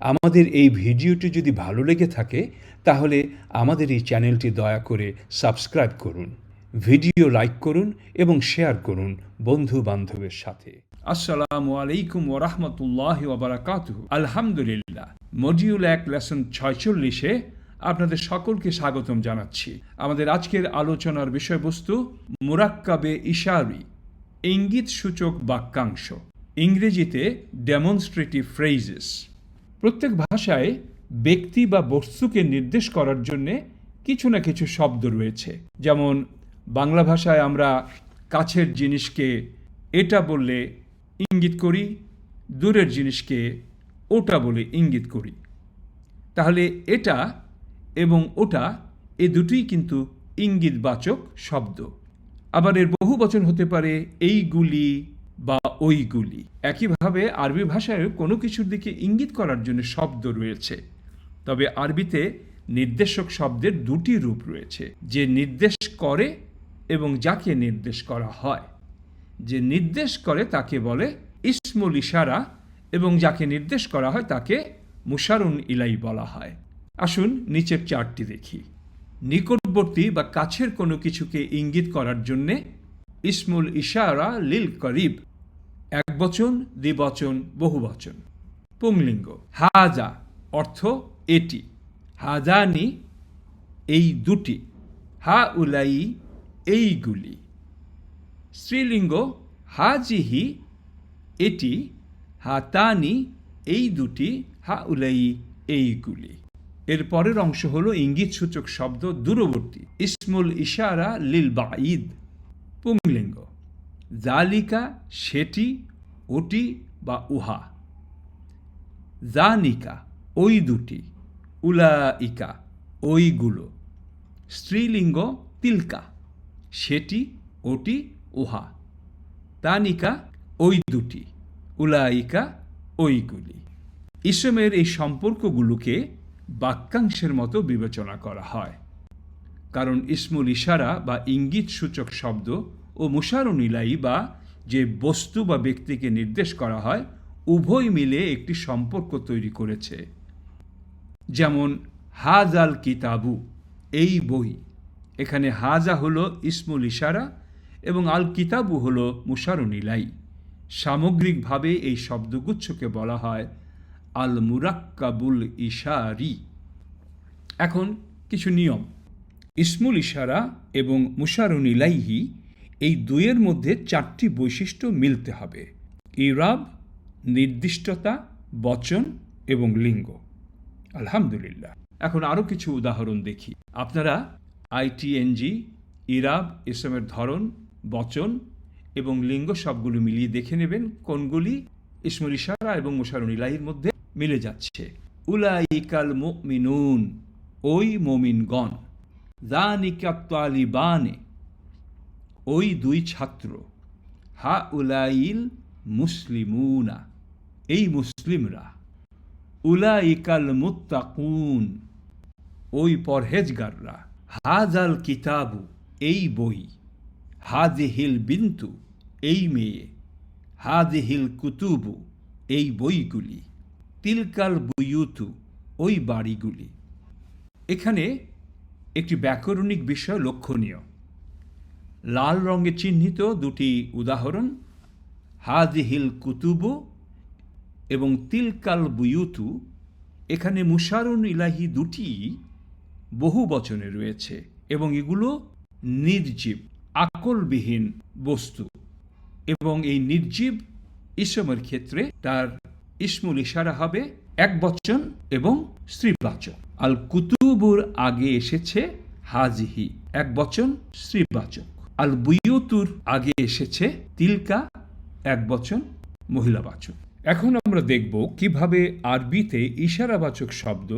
আমাদের এই ভিডিওটি যদি ভালো লেগে থাকে, তাহলে আমাদের এই চ্যানেলটি দয়া করে সাবস্ক্রাইব করুন, ভিডিও লাইক করুন এবং শেয়ার করুন বন্ধু বান্ধবের সাথে। আসসালামু আলাইকুম ওরহমতুল্লাহ ওবরাকাতু আলহামদুলিল্লাহ মডিউল এক লেসন ছয়চল্লিশে আপনাদের সকলকে স্বাগতম জানাচ্ছি। আমাদের আজকের আলোচনার বিষয়বস্তু, মুরাক্কাবে ইশারি, ইঙ্গিত সূচক বাক্যাংশ। ইংরেজিতে ডেমনস্ট্রেটিভ ফ্রেজেস প্রত্যেক ভাষায় ব্যক্তি বা বস্তুকে নির্দেশ করার জন্যে কিছু না কিছু শব্দ রয়েছে। যেমন, বাংলা ভাষায় আমরা কাছের জিনিসকে এটা বললে ইঙ্গিত করি, দূরের জিনিসকে ওটা বলে ইঙ্গিত করি। তাহলে এটা এবং ওটা এ দুটোই কিন্তু ইঙ্গিতবাচক শব্দ। আবার এর বহু বচন হতে পারে, এইগুলি বা ওইগুলি একইভাবে আরবি ভাষায় কোনো কিছুর দিকে ইঙ্গিত করার জন্য শব্দ রয়েছে। তবে আরবিতে নির্দেশক শব্দের দুটি রূপ রয়েছে, যে নির্দেশ করে এবং যাকে নির্দেশ করা হয়। যে নির্দেশ করে তাকে বলে ইসমুল ইশারা এবং যাকে নির্দেশ করা হয় তাকে মুশারুন ইলাই বলা হয়। আসুন নিচের চারটি দেখি। নিকটবর্তী বা কাছের কোনো কিছুকে ইঙ্গিত করার জন্যে ইসমুল ইশারা লিল করিব এক বচন দ্বিবচন, বহুবচন। পুংলিঙ্গ। হাজা অর্থ এটি। হাজানি এই দুটি। হা উলাই এইগুলি স্ত্রীলিঙ্গ, হাজিহি এটি। হাতানি এই দুটি। হা উলাই এইগুলি এর পরের অংশ হলো ইঙ্গিত সূচক শব্দ দূরবর্তী। ইসমুল ইশারা লিল বাঈদ। পুংলিঙ্গ। জালিকা সেটি ওটি বা উহা। জানিকা ওই দুটি। উলাইকা, ওইগুলো। স্ত্রীলিঙ্গ, তিলকা। সেটি, ওটি, উহা। তানিকা, ওই দুটি। উলাইকা, ওইগুলি। ইসমের এই সম্পর্কগুলোকে বাক্যাংশের মতো বিবেচনা করা হয়। কারণ ইসমুল ইশারা বা ইঙ্গিত সূচক শব্দ ও মুশারুনিলাই বা যে বস্তু বা ব্যক্তিকে নির্দেশ করা হয়, উভয় মিলে একটি সম্পর্ক তৈরি করেছে। যেমন হাজ আল কিতাবু, এই বই। এখানে হাজা হলো ইসমুল ইশারা এবং আল কিতাবু হলো মুশারুনিলাই সামগ্রিকভাবে এই শব্দগুচ্ছকে বলা হয় আল মুরাক্কাবুল ইশারি। এখন কিছু নিয়ম। ইসমুল ইশারা এবং মুশারুন ইলাইহি এই দুইয়ের মধ্যে চারটি বৈশিষ্ট্য মিলতে হবে। ইরাব, নির্দিষ্টতা, বচন এবং লিঙ্গ। আলহামদুলিল্লাহ। এখন আরও কিছু উদাহরণ দেখি। আপনারা আইটিএনজি ইরাব ইসমের ধরন, বচন এবং লিঙ্গ সবগুলো মিলিয়ে দেখে নেবেন কোনগুলি ইসমুল ইশারা এবং মুশারুন ইলাহির মধ্যে মিলে যাচ্ছে। উলাইকাল মুমিনুন, ওই মমিনগণ। জানিকা তালিবানে ওই দুই ছাত্র হা উলাইল মুসলিমুনা, এই মুসলিমরা, উলাইকাল মুত্তাকুন, ওই পরহেজগাররা, হাজাল কিতাবু, এই বই, হাজেহিল বিন্তু, এই মেয়ে, হাজেহিল কুতুবু, এই বইগুলি, তিলকাল বুয়ুতু, ওই বাড়িগুলি। এখানে একটি ব্যাকরণিক বিষয় লক্ষণীয়। লাল রঙে চিহ্নিত দুটি উদাহরণ হাজহিল কুতুবু এবং তিলকাল বুয়ুতু। এখানে মুশারুন ইলাহি দুটি বহু বচনে রয়েছে এবং এগুলো নির্জীব, আকলবিহীন বস্তু এবং এই নির্জীব ইসমের ক্ষেত্রে তার ইসমুল ইশারা হবে এক বচন এবং স্ত্রীবাচক। আল কুতুবুর আগে এসেছে হাজিহি এক বচন, স্ত্রীবাচক। আল বুয়ুতুর আগে এসেছে তিলকা এক বচন মহিলাবাচক। এখন আমরা দেখব কীভাবে আরবিতে ইশারাবাচক শব্দ,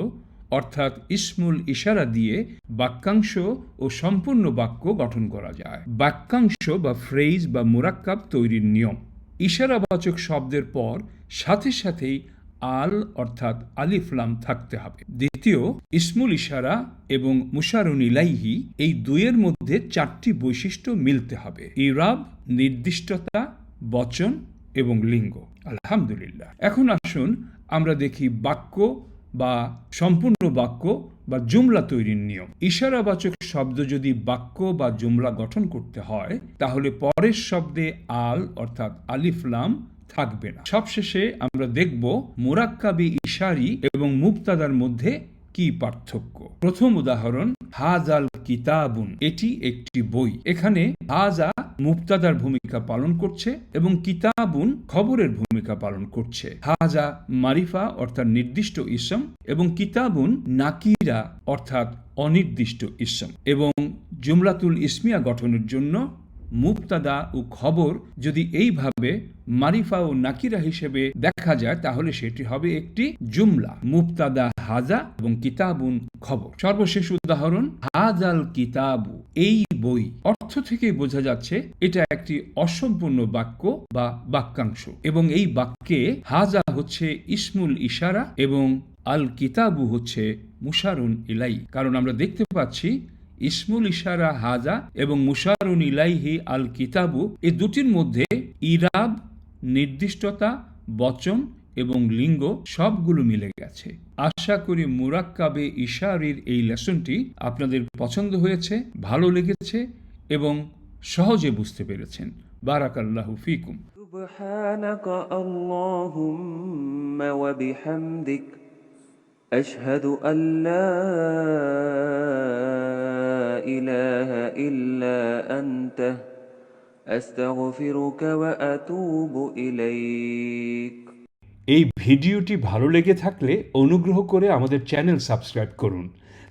অর্থাৎ ইসমুল ইশারা দিয়ে বাক্যাংশ ও সম্পূর্ণ বাক্য গঠন করা যায়। বাক্যাংশ বা ফ্রেজ বা মুরাক্কাব তৈরির নিয়ম। ইশারাবাচক শব্দের পর সাথে সাথেই আল অর্থাৎ আলিফলাম থাকতে হবে। দ্বিতীয়, ইসমুল ইশারা এবং মুশারুন ইলাইহি এই দুইয়ের মধ্যে চারটি বৈশিষ্ট্য মিলতে হবে। ইরাব, নির্দিষ্টতা, বচন এবং লিঙ্গ। আলহামদুলিল্লাহ। এখন আসুন আমরা দেখি বাক্য বা সম্পূর্ণ বাক্য বা জুমলা তৈরির নিয়ম। ইশারাবাচক শব্দ যদি বাক্য বা জুমলা গঠন করতে হয়, তাহলে পরের শব্দে আল অর্থাৎ আলিফলাম থাকবে না। সবশেষে আমরা দেখব মোরাক্কাবি ইশারি এবং মুক্তাদার মধ্যে কি পার্থক্য। প্রথম উদাহরণ হাজাল কিতাবুন, এটি একটি বই। এখানে হাজা মুক্তাদার ভূমিকা পালন করছে এবং কিতাবুন খবরের ভূমিকা পালন করছে। হাজা মারিফা অর্থাৎ নির্দিষ্ট ইসম এবং কিতাবুন নাকিরা অর্থাৎ অনির্দিষ্ট ইসম এবং জুমলাতুল ইসমিয়া গঠনের জন্য মুক্তাদা ও খবর যদি এইভাবে মারিফা ও নাকিরা হিসেবে দেখা যায়, তাহলে সেটি হবে একটি জুমলা, মুক্তাদা হাজা এবং কিতাবুন খবর। সর্বশেষ উদাহরণ, হাজাল কিতাবু, এই বই। অর্থ থেকে বোঝা যাচ্ছে, এটা একটি অসম্পূর্ণ বাক্য বা বাক্যাংশ। এবং এই বাক্যে হাজা হচ্ছে ইসমুল ইশারা এবং আল কিতাবু হচ্ছে মুশারুন ইলাই কারণ আমরা দেখতে পাচ্ছি ইসমুল ইশারা হাজা এবং মুশারুন ইলাইহি আল কিতাবু এই দুটির মধ্যে ইরাব নির্দিষ্টতা বচন এবং লিঙ্গ সবগুলো মিলে গেছে আশা করি মুরাক্কাবে ইশারির এই লেসনটি আপনাদের পছন্দ হয়েছে ভালো লেগেছে এবং সহজে বুঝতে পেরেছেন বারাকাল্লাহু ফিকুম سبحانك اللهم وبحمدك أشهد أن لا إله إلا أنت أستغفرك وأتوب إليك এই ভিডিওটি ভালো লেগে থাকলে অনুগ্রহ করে আমাদের চ্যানেল সাবস্ক্রাইব করুন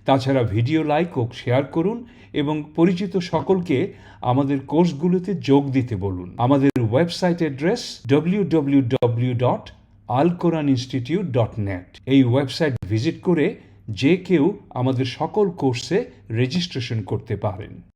তাছাড়া ভিডিও লাইক ও শেয়ার করুন এবং পরিচিত সকলকে আমাদের কোর্সগুলোতে যোগ দিতে বলুন আমাদের website address W W W dot আল কোরআন ইনস্টিটিউট ডট নেট এই ওয়েবসাইট ভিজিট করে যে কেউ আমাদের সকল কোর্সে রেজিস্ট্রেশন করতে পারেন।